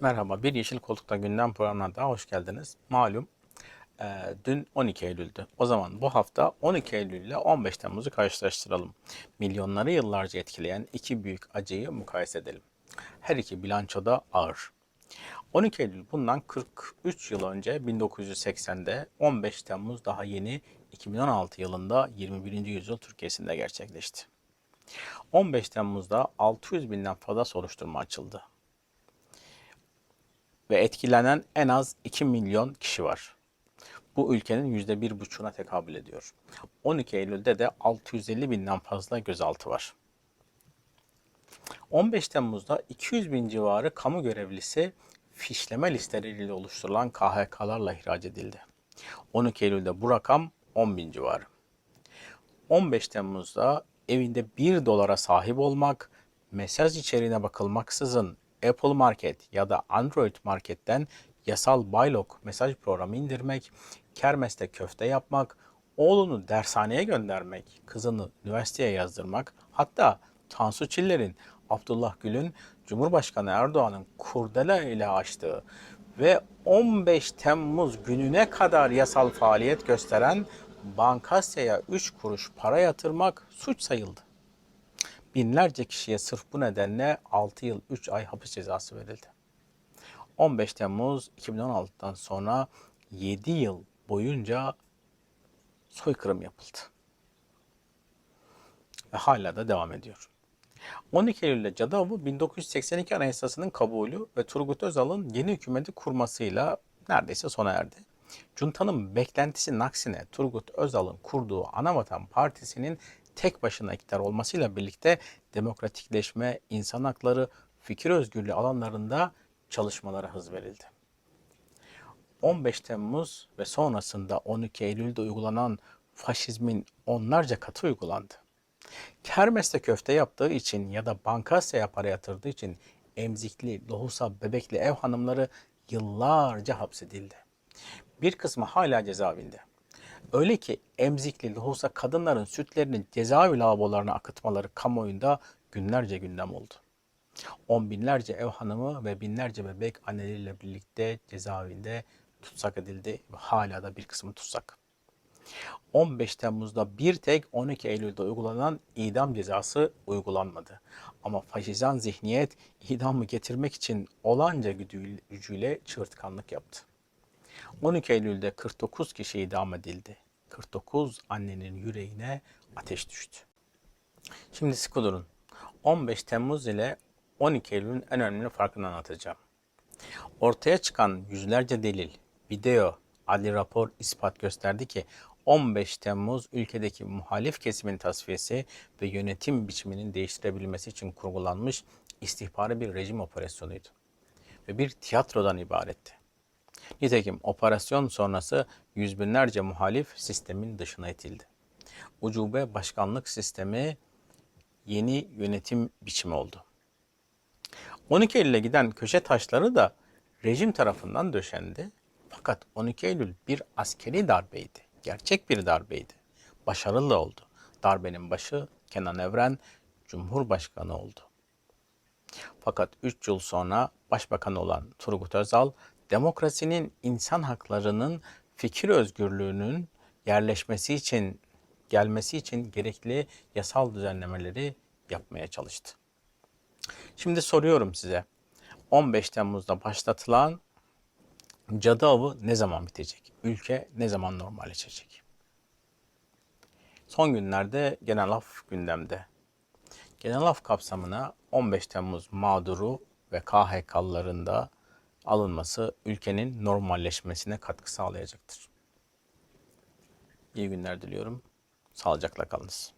Merhaba, Bir Yeşil Koltuk'ta gündem programına daha hoş geldiniz. Malum e, dün 12 Eylül'dü. O zaman bu hafta 12 Eylül ile 15 Temmuz'u karşılaştıralım. Milyonları yıllarca etkileyen iki büyük acıyı mukayese edelim. Her iki bilançoda ağır. 12 Eylül bundan 43 yıl önce 1980'de 15 Temmuz daha yeni 2016 yılında 21. yüzyıl Türkiye'sinde gerçekleşti. 15 Temmuz'da 600 binden fazla soruşturma açıldı ve etkilenen en az 2 milyon kişi var. Bu ülkenin %1,5'una tekabül ediyor. 12 Eylül'de de 650 binden fazla gözaltı var. 15 Temmuz'da 200 bin civarı kamu görevlisi fişleme listeleriyle oluşturulan KHK'larla ihraç edildi. 12 Eylül'de bu rakam 10 bin civarı. 15 Temmuz'da evinde 1 dolara sahip olmak, mesaj içeriğine bakılmaksızın Apple Market ya da Android Market'ten yasal Baylok mesaj programı indirmek, kermeste köfte yapmak, oğlunu dershaneye göndermek, kızını üniversiteye yazdırmak, hatta Tansu Çiller'in, Abdullah Gül'ün Cumhurbaşkanı Erdoğan'ın kurdele ile açtığı ve 15 Temmuz gününe kadar yasal faaliyet gösteren Bankasya'ya 3 kuruş para yatırmak suç sayıldı. Binlerce kişiye sırf bu nedenle 6 yıl 3 ay hapis cezası verildi. 15 Temmuz 2016'dan sonra 7 yıl boyunca soykırım yapıldı. Ve hala da devam ediyor. 12 Eylül'de Cadıavı 1982 Anayasası'nın kabulü ve Turgut Özal'ın yeni hükümeti kurmasıyla neredeyse sona erdi. Cunta'nın beklentisinin aksine Turgut Özal'ın kurduğu Anavatan Partisi'nin tek başına iktidar olmasıyla birlikte demokratikleşme, insan hakları, fikir özgürlüğü alanlarında çalışmalara hız verildi. 15 Temmuz ve sonrasında 12 Eylül'de uygulanan faşizmin onlarca katı uygulandı. Kermeste köfte yaptığı için ya da bankasyaya para yatırdığı için emzikli, lohusa, bebekli ev hanımları yıllarca hapsedildi. Bir kısmı hala cezaevinde. Öyle ki emzikli lohusa kadınların sütlerini cezaevi lavabolarına akıtmaları kamuoyunda günlerce gündem oldu. On binlerce ev hanımı ve binlerce bebek anneleriyle birlikte cezaevinde tutsak edildi ve hala da bir kısmı tutsak. 15 Temmuz'da bir tek 12 Eylül'de uygulanan idam cezası uygulanmadı. Ama faşizan zihniyet idamı getirmek için olanca gücüyle çığırtkanlık yaptı. 12 Eylül'de 49 kişi idam edildi. 49 annenin yüreğine ateş düştü. Şimdi sıkı durun. 15 Temmuz ile 12 Eylül'ün en önemli farkını anlatacağım. Ortaya çıkan yüzlerce delil, video, adli rapor ispat gösterdi ki 15 Temmuz ülkedeki muhalif kesimin tasfiyesi ve yönetim biçiminin değiştirebilmesi için kurgulanmış istihbari bir rejim operasyonuydu. Ve bir tiyatrodan ibaretti. Nitekim operasyon sonrası yüz binlerce muhalif sistemin dışına itildi. Ucube başkanlık sistemi yeni yönetim biçimi oldu. 12 Eylül'e giden köşe taşları da rejim tarafından döşendi. Fakat 12 Eylül bir askeri darbeydi. Gerçek bir darbeydi. Başarılı oldu. Darbenin başı Kenan Evren Cumhurbaşkanı oldu. Fakat 3 yıl sonra başbakan olan Turgut Özal demokrasinin, insan haklarının, fikir özgürlüğünün yerleşmesi için, gelmesi için gerekli yasal düzenlemeleri yapmaya çalıştı. Şimdi soruyorum size. 15 Temmuz'da başlatılan cadı avı ne zaman bitecek? Ülke ne zaman normalleşecek? Son günlerde genel af gündemde. Genel af kapsamına 15 Temmuz mağduru ve KHK'lıların alınması ülkenin normalleşmesine katkı sağlayacaktır. İyi günler diliyorum. Sağlıcakla kalınız.